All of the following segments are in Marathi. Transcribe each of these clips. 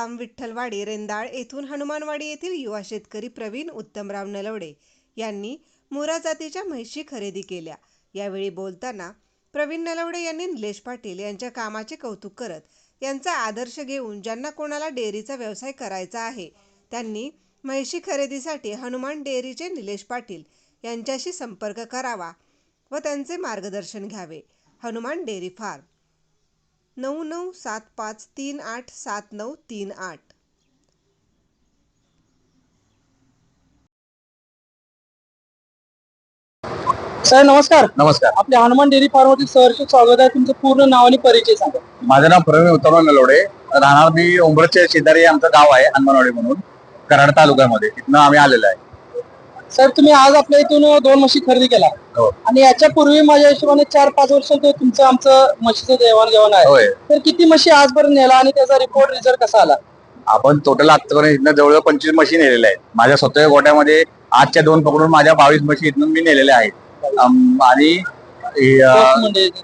फार्म विठ्ठलवाडी रेंदाळ येथून हनुमानवाडी येथील युवा शेतकरी प्रवीण उत्तमराव नलवडे यांनी मुरा जातीच्या म्हैशी खरेदी केल्या. यावेळी बोलताना प्रवीण नलवडे यांनी निलेश पाटील यांच्या कामाचे कौतुक करत यांचा आदर्श घेऊन ज्यांना कोणाला डेअरीचा व्यवसाय करायचा आहे त्यांनी म्हैशी खरेदीसाठी हनुमान डेअरीचे निलेश पाटील यांच्याशी संपर्क करावा व त्यांचे मार्गदर्शन घ्यावे. हनुमान डेअरी फार्म नऊ नऊ सात पाच तीन आठ सात नऊ तीन आठ. सर नमस्कार. नमस्कार. आपल्या हनुमान डेअरी फार्मवरती सहर्ष स्वागत आहे. तुमचं पूर्ण नाव आणि परिचय सांगा. माझं नाव प्रवीण उत्तमराव नलवडे राहणार मी उंबरच्या शेजारी आमचं गाव आहे हनुमानवाडी म्हणून कराड तालुक्यामध्ये. तिथनं आम्ही आलेलो आहे. सर तुम्ही आज आपल्या इथून दोन म्हशी खरेदी केला. हो. आणि याच्यापूर्वी माझ्या हिशोबाने चार पाच वर्ष तुमचं आमचं म्हशीचं देवाणघेवाण आहे. होय. तर किती म्हशी आजपर्यंत नेला आणि त्याचा रिपोर्ट रिझल्ट कसा आला? आपण टोटल आतापर्यंत इथनं जवळजवळ पंचवीस म्हशी नेलेल्या आहेत. माझ्या स्वतःच्या गोट्यामध्ये आजच्या दोन पकडून माझ्या बावीस म्हशी इथून मी नेलेल्या आहेत. आणि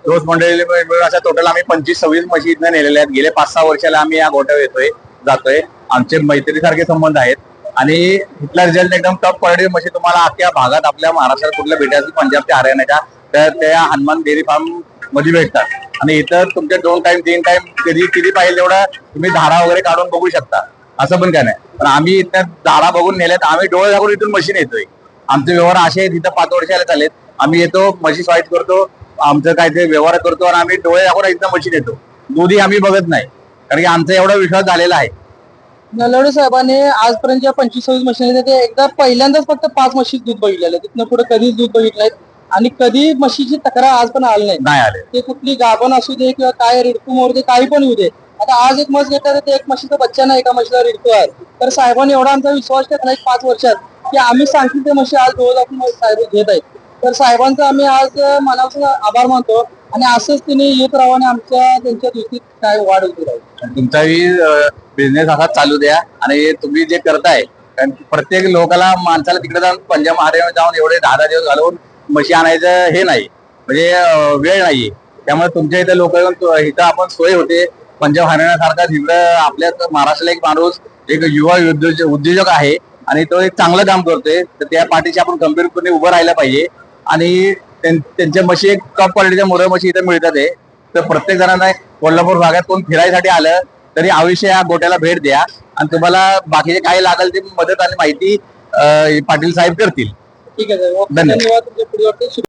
रोज मंडळी अशा टोटल आम्ही पंचवीस सव्वीस म्हशी इथनं नेलेल्या आहेत. गेले पाच सहा वर्षाला आम्ही या गोट्यावर येतोय जातोय. आमचे मैत्रीसारखे संबंध आहेत. आणि इथला रिझल्ट एकदम टॉप क्वालिटी म्हणजे तुम्हाला अख्या भागात आपल्या महाराष्ट्रात कुठल्या भेटायची पंजाब ते हरियाणाच्या तर त्या हनुमान डेअरी फार्ममध्ये भेटतात. आणि इथं तुमचे दोन टाइम तीन टाइम कधी किती पाहिजे तेवढं तुम्ही धारा वगैरे काढून बघू शकता. असं पण काय नाही. पण आम्ही इथं धारा बघून नेल्यात. आम्ही डोळे दाखवून इथून मशीन येतोय. आमचे व्यवहार असे आहेत. इथं पाच वर्षाला चालेत. आम्ही येतो मशीन स्वाईट करतो आमचं काय ते व्यवहार करतो आणि आम्ही डोळे दाखवून इथं मशीन येतो. दोधी आम्ही बघत नाही. कारण की आमचा एवढा विश्वास झालेला आहे. नलवडे साहेबांनी आजपर्यंत ज्या पंचवीस सव्वीस आहेत, ते एकदा पहिल्यांदाच फक्त पाच म्हशी दूध बघितलेलं आहे. तिथनं पुढे कधीच दूध बघितलं नाही आणि कधी म्हशीची तक्रार आज पण आली नाही. नाही आले. ते कुठली गाभण असू दे किंवा काय रिडकू मोर दे काही पण येऊ दे. आता आज एक म्हस घेतला तर ते एक म्हशीचा बच्चा नाही एका म्हशीला रिडकू आहे. तर साहेबांनी एवढा आमचा विश्वास ठेवला एक पाच वर्षात की आम्ही सांगतील ते म्हशी आज रोज आपण साहेब घेत आहेत. तर साहेबांचा आम्ही आज मनापासून आभार मानतो. आणि असंच तिने येत राहावं आणि आमच्या त्यांच्या दृष्टीत काय वाढ होती राहील तुमचाही बिझनेस असाच चालू द्या. आणि तुम्ही जे करताय कारण प्रत्येक लोकाला माणसाला तिकडे जाऊन पंजाब हरियाणा जाऊन एवढे दहा दहा दिवस घालवून म्हशी आणायचं हे नाही. म्हणजे वेळ नाही. त्यामुळे तुमच्या इथे लोक येऊन इथं आपण सोय होते. पंजाब हरियाणा सारखा तिकडं आपल्या महाराष्ट्राला एक माणूस एक युवा उद्योजक उद्योजक आहे. आणि तो एक चांगलं काम करतोय. तर त्या पाठीशी आपण गंभीरपणे उभं राहिलं पाहिजे. आणि त्यां- त्यांच्या म्हशी एक कप क्वालिटीच्या मोर म्हशी इथे मिळतात आहे तर प्रत्येक जणांना कोल्हापूर भागात कोण फिरायसाठी आलं तरी अवश्य या गोट्याला भेट द्या आणि तुम्हाला बाकीचे काय लागेल ती मदत आणि माहिती पाटील साहेब करतील ठीक आहे. धन्यवाद.